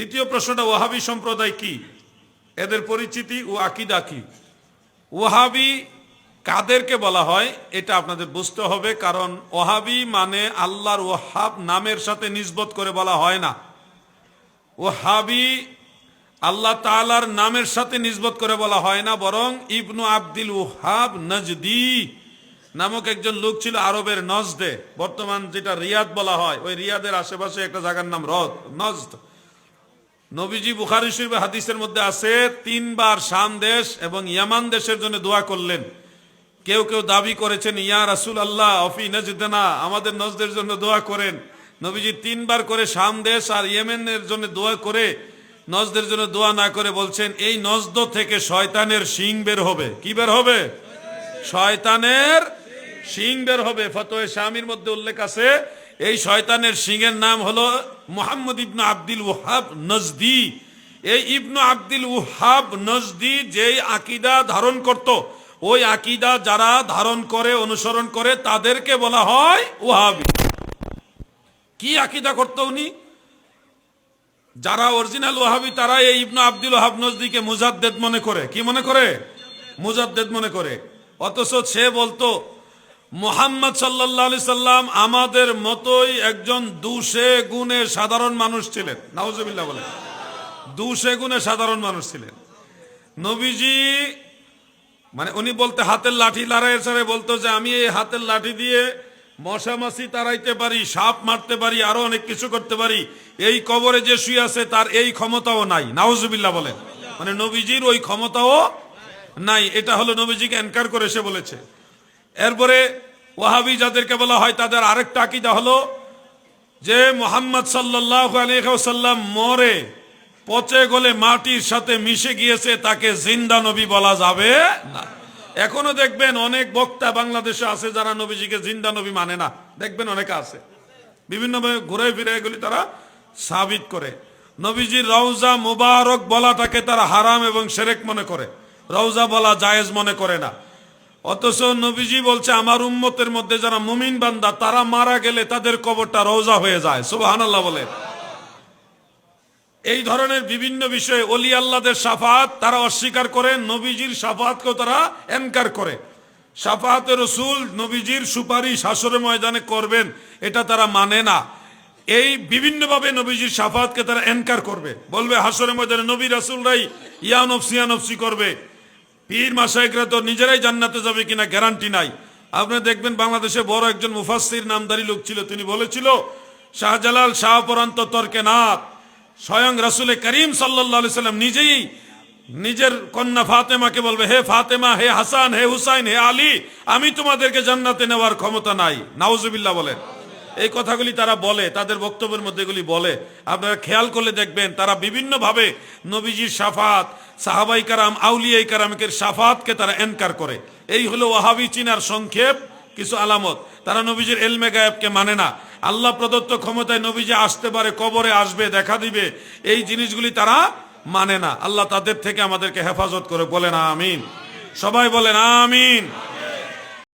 দ্বিতীয় প্রশ্নটা, ওয়াহাবি সম্প্রদায় কি? এদের পরিচিতি ও আকিদা কি? ওয়াহাবি কাদেরকে বলা হয়, এটা আপনাদের বুঝতে হবে, কারণ ওহাবি মানে আল্লাহর ওহাব নামের সাথে নিজবত করে বলা হয় না। ওহাবি আল্লাহ তালার নামের সাথে নিজবত করে বলা হয় না, বরং ইবনু আব্দুল ওহাব নজদি নামক একজন লোক ছিল আরবের নজদে। বর্তমান যেটা রিয়াদ বলা হয়, ওই রিয়াদের আশেপাশে একটা জায়গার নাম রদ, নজদ। নবীজি বুখারি শরীফ হাদিসের মধ্যে আছে, তিনবার শাম দেশ এবং ইয়ামান দেশের জন্য দোয়া করলেন। কেউ কেউ দাবি করেছেন, ইয়া রাসুল আল্লাহ অফি নজদেনা, আমাদের নজদের জন্য দোয়া করেন। নবীজি তিনবার করে শাম দেশ আর ইয়েমেনের জন্য দোয়া করে, নজদের জন্য দোয়া না করে বলছেন, এই নজদ থেকে শয়তানের শিং বের হবে। কি বের হবে? শয়তানের শিং বের হবে ফতোয় স্বামীর মধ্যে উল্লেখ আছে, এই শয়তানের সিংয়ের নাম হলো মোহাম্মদ ইবনু আব্দুল ওহাব নজদি। এই ইবনু আব্দুল ওহাব নজদি যেই আকিদা ধারণ করত, ওই আকিদা যারা ধারণ করে, অনুসরণ করে, তাদেরকে বলা হয় ওহাবি কি আকিদা করত উনি? যারা অরিজিনাল ওহাবি তারা এই ইবনু আব্দুল ওহাব নজদিকে মুজাদ্দেদ মনে করে। কি মনে করে? মুজাদ্দেদ মনে করে। অথচ সে বলতো মোহাম্মদ সাল্লাহ আলি সাল্লাম আমাদের মতোই একজন দুশে গুণে সাধারণ মানুষ ছিলেন। নাউজবিল্লা বলে দুশে গুণে সাধারণ মানুষ ছিলেন। নবীজি মানে উনি বলতে হাতের লাঠি লড়াই ছাড়া বলতো যে, আমি এই হাতের লাঠি দিয়ে মশা মাছি তাড়াইতে পারি, সাপ মারতে পারি, আরও অনেক কিছু করতে পারি। এই কবরে যে শুয়ে আছে, তার এই ক্ষমতাও নাই। নাউজবিল্লা বলেন। মানে নবীজির ওই ক্ষমতাও নাই। এটা হলো নবীজিকে এনকার করে সে বলেছে। এরপরে ওয়াহাবি যাদেরকে বলা হয় তাদের আরেকটা আকিদা হলো যে মোহাম্মদ সাল্লাহ আলিয়াল্লাম মরে পচে গলে মাটির সাথে মিশে গিয়েছে, তাকে জিন্দা নবী বলা যাবে না। এখনও দেখবেন অনেক বক্তা বাংলাদেশে আছে যারা নবীজিকে জিন্দা নবী মানে না। দেখবেন অনেকে আছে। বিভিন্নভাবে ঘুরে ফিরে এগুলি তারা সাবিত করে। নবীজির রওজা মুবারক বলাটাকে তারা হারাম এবং সেরেক মনে করে। রওজা বলা জায়েজ মনে করে না। অথচ নবীজি বলছে, আমার উম্মতের মধ্যে যারা মুমিন বান্দা, তারা মারা গেলে তাদের কবরটা রোজা হয়ে যায়। সুবাহান আল্লাহ বলে এই ধরনের বিভিন্ন বিষয়ে অলি আল্লাদের সাফাত তারা অস্বীকার করে, নবীজির সাফাতকেও তারা এনকার করে। সাফাতে রসুল নবীজির সুপারিশ হাসরে ময়দানে করবেন, এটা তারা মানে না। এই বিভিন্নভাবে নবীজির সাফাতকে তারা এনকার করবে। বলবে, হাসরে ময়দানে নবী রাসুলরাই ইয়ানফসি ইয়ানফসি করবে। পীর মাসাইকরা তো নিজেরাই জান্নাতে যাবে কিনা গ্যারান্টি নাই। আপনি দেখবেন বাংলাদেশে বড় একজন মুফাসির নামদারি লোক ছিল, তিনি বলেছিল, শাহজালাল শাহপরান্ত তর্কে নাথ স্বয়ং রাসুলে করিম সাল্লাহ সাল্লাম নিজেই নিজের কন্যা ফাতেমাকে বলবে, হে ফাতেমা, হে হাসান, হে হুসাইন, হে আলী, আমি তোমাদেরকে জান্নাতে নেওয়ার ক্ষমতা নাই। নাউজুবিল্লাহ বলেন। এই কথাগুলি তারা বলে, তাদের বক্তব্যের মধ্যে এগুলি বলে। আপনারা খেয়াল করলে দেখবেন, তারা বিভিন্নভাবে নবীজির সাফাত, সাহাবাই কারাম, আউলিয়াই কারামকের সাফাতকে তারা এনকার করে। এই হলো ওয়াহাবি চিনার সংক্ষেপ, কিছু আলামত। তারা নবীজির এলমে গায়েবকে মানে না। আল্লাহ প্রদত্ত ক্ষমতায় নবীজি আসতে পারে, কবরে আসবে, দেখা দিবে, এই জিনিসগুলি তারা মানে না। আল্লাহ তাদের থেকে আমাদেরকে হেফাজত করে বলেন, আমিন। সবাই বলেন, আমিন।